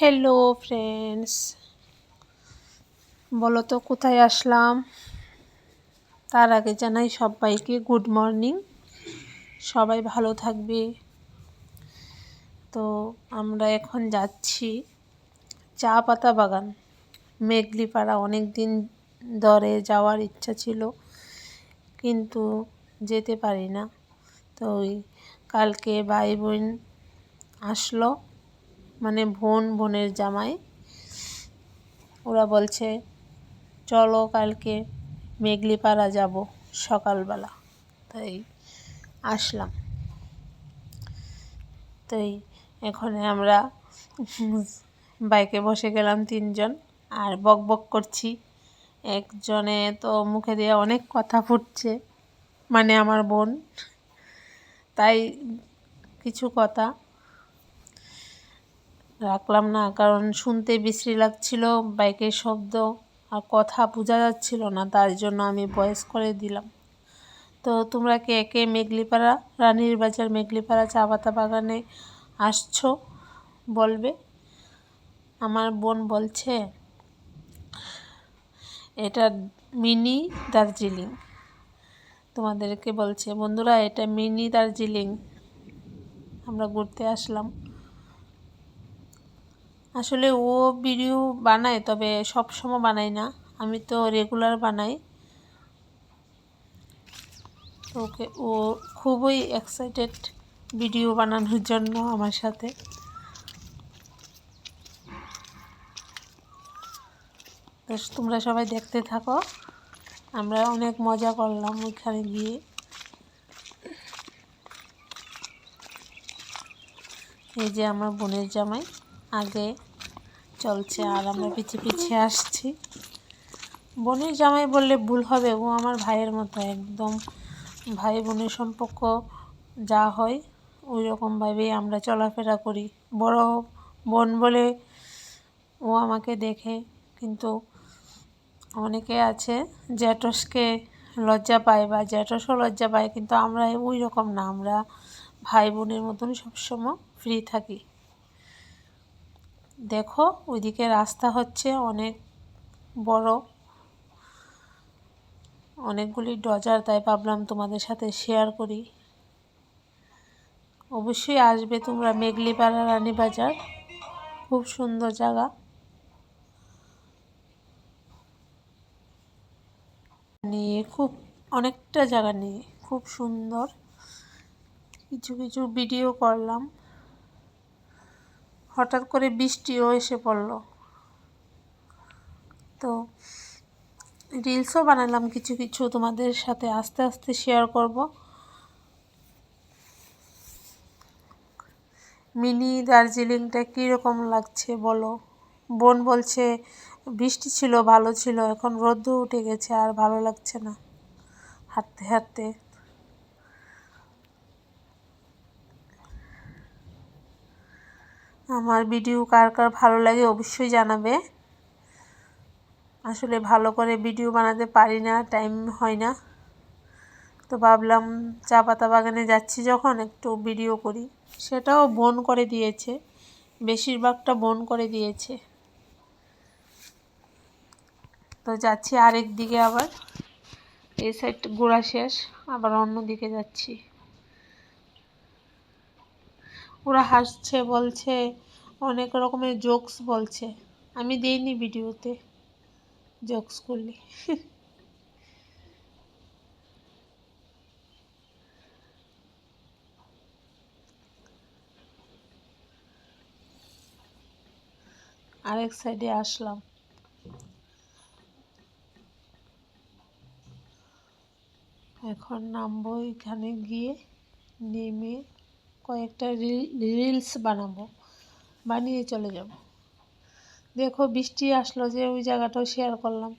Hello friends বলো তো, কোথায় আসলাম? তার আগে জানাই সবাইকে গুড মর্নিং সবাই ভালো থাকবে। তো আমরা এখন যাচ্ছি চা পাতা বাগান। মেঘলিপাড়া অনেক দিন ধরে যাওয়ার ইচ্ছা ছিল, কিন্তু যেতে পারি না। তো ওই কালকে ভাই বোন আসলো। মানে বোন, বোনের জামাই। ওরা বলছে, চলো কালকে মেঘলিপাড়া যাব সকালবেলা। তাই আসলাম। তাই এখানে আমরা বাইকে বসে গেলাম তিনজন আর বক বক করছি। একজনে তো মুখে দিয়ে অনেক কথা ফুটছে মানে আমার বোন। তাই কিছু কথা রাখলাম না, কারণ শুনতে বিশ্রী লাগছিল বাইকের শব্দ আর কথা বোঝা যাচ্ছিল না তার জন্য আমি ভয়েস করে দিলাম। তো তোমরা কে কে মেঘলিপাড়া, রানীর বাজার মেঘলিপাড়া চা পাতা বাগানে আসছো বলবে? আমার বোন বলছে, এটা মিনি দার্জিলিং। তোমাদেরকে বলছে, বন্ধুরা, এটা মিনি দার্জিলিং। আমরা ঘুরতে আসলাম। আসলে ও ভিডিও বানায়, তবে সব সময় বানাই না। আমি তো রেগুলার বানাই। ওকে, ও খুবই এক্সাইটেড ভিডিও বানানোর জন্য আমার সাথে। তোমরা সবাই দেখতে থাকো। আমরা অনেক মজা করলাম ওইখানে গিয়ে। এই যে আমার বোনের জামাই। আগে চলছে আর আমরা পিছিয়ে পিছিয়ে আসছি। বোনের জামাই বললে ভুল হবে, ও আমার ভাইয়ের মতো, একদম ভাই বোনের সম্পর্ক যা হয় ওই রকমভাবেই আমরা চলাফেরা করি। বড় বোন বলে ও আমাকে দেখে, কিন্তু অনেকে আছে জ্যাঠসকে লজ্জা পায় বা জ্যাঠসও লজ্জা পায়, কিন্তু আমরা ওই রকম না। আমরা ভাই বোনের মতন সবসময় ফ্রি থাকি। দেখো, ওইদিকে রাস্তা হচ্ছে অনেক বড়। অনেকগুলি ডজার, তাই ভাবলাম তোমাদের সাথে শেয়ার করি। অবশ্যই আসবে তোমরা মেঘলিপাড়া রানীবাজার। খুব সুন্দর জায়গা। নিয়ে খুব, অনেকটা জায়গা নিয়ে, খুব সুন্দর। কিছু কিছু ভিডিও করলাম। হঠাৎ করে বৃষ্টিও এসে পড়ল। তো রিলসও বানালাম কিছু কিছু, তোমাদের সাথে আস্তে আস্তে শেয়ার করব। মিনি দার্জিলিংটা কীরকম লাগছে বলো? বোন বলছে, বৃষ্টি ছিল, ভালো ছিল, এখন রোদ্দু উঠে গেছে, আর ভালো লাগছে না। হাঁটতে হাঁটতে। আমার ভিডিও কার কার ভালো লাগে অবশ্যই জানাবে। আসলে ভালো করে ভিডিও বানাতে পারি না টাইম হয় না। তো ভাবলাম চা পাতা বাগানে যাচ্ছি যখন, একটু ভিডিও করি। সেটাও বোন করে দিয়েছে, বেশিরভাগটা বোন করে দিয়েছে। তো যাচ্ছি আরেক দিকে আবার। এই সাইড গোড়া শেষ, আবার অন্য দিকে যাচ্ছি। ওরা হাসছে, বলছে, অনেক রকমের জোকস বলছে। আমি দিইনি ভিডিওতে জোকস করলি আরেক সাইডে আসলাম। এখন নামবো এখানে গিয়ে, নেমে কয়েকটা রিলস বানাবো, বানিয়ে চলে যাব। দেখো বৃষ্টি আসলো যে ওই জায়গাটাও শেয়ার করলাম।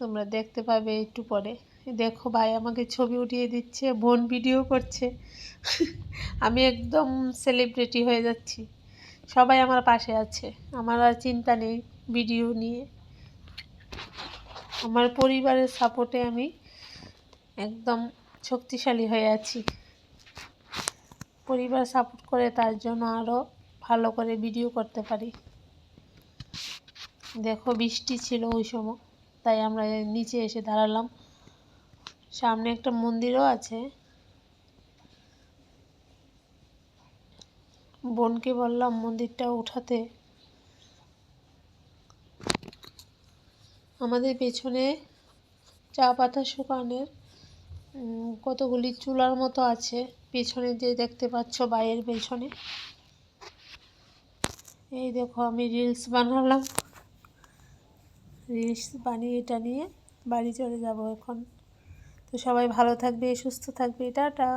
তোমরা দেখতে পাবে একটু পরে। দেখো ভাই আমাকে ছবি উঠিয়ে দিচ্ছে, বোন ভিডিও করছে। আমি একদম সেলিব্রিটি হয়ে যাচ্ছি। সবাই আমার পাশে আছে। আমার আর চিন্তা নেই ভিডিও নিয়ে। আমার পরিবারের সাপোর্টে আমি একদম শক্তিশালী হয়ে আছি। পরিবার সাপোর্ট করে তার জন্য আরও ভালো করে ভিডিও করতে পারি। দেখো বৃষ্টি ছিল ওই সময়, তাই আমরা নিচে এসে দাঁড়ালাম। সামনে একটা মন্দিরও আছে। বোনকে বললাম, মন্দিরটা উঠাতে। আমাদের পেছনে চা পাতা শুকানোর কতগুলি চুলার মতো আছে। পেছনে যে দেখতে পাচ্ছ বাইয়ের পেছনে। এই দেখো আমি রিলস বানালাম। রিলস বানিয়ে এটা নিয়ে বাড়ি চলে যাব এখন। তো সবাই ভালো থাকবে, সুস্থ থাকবে। টাটা।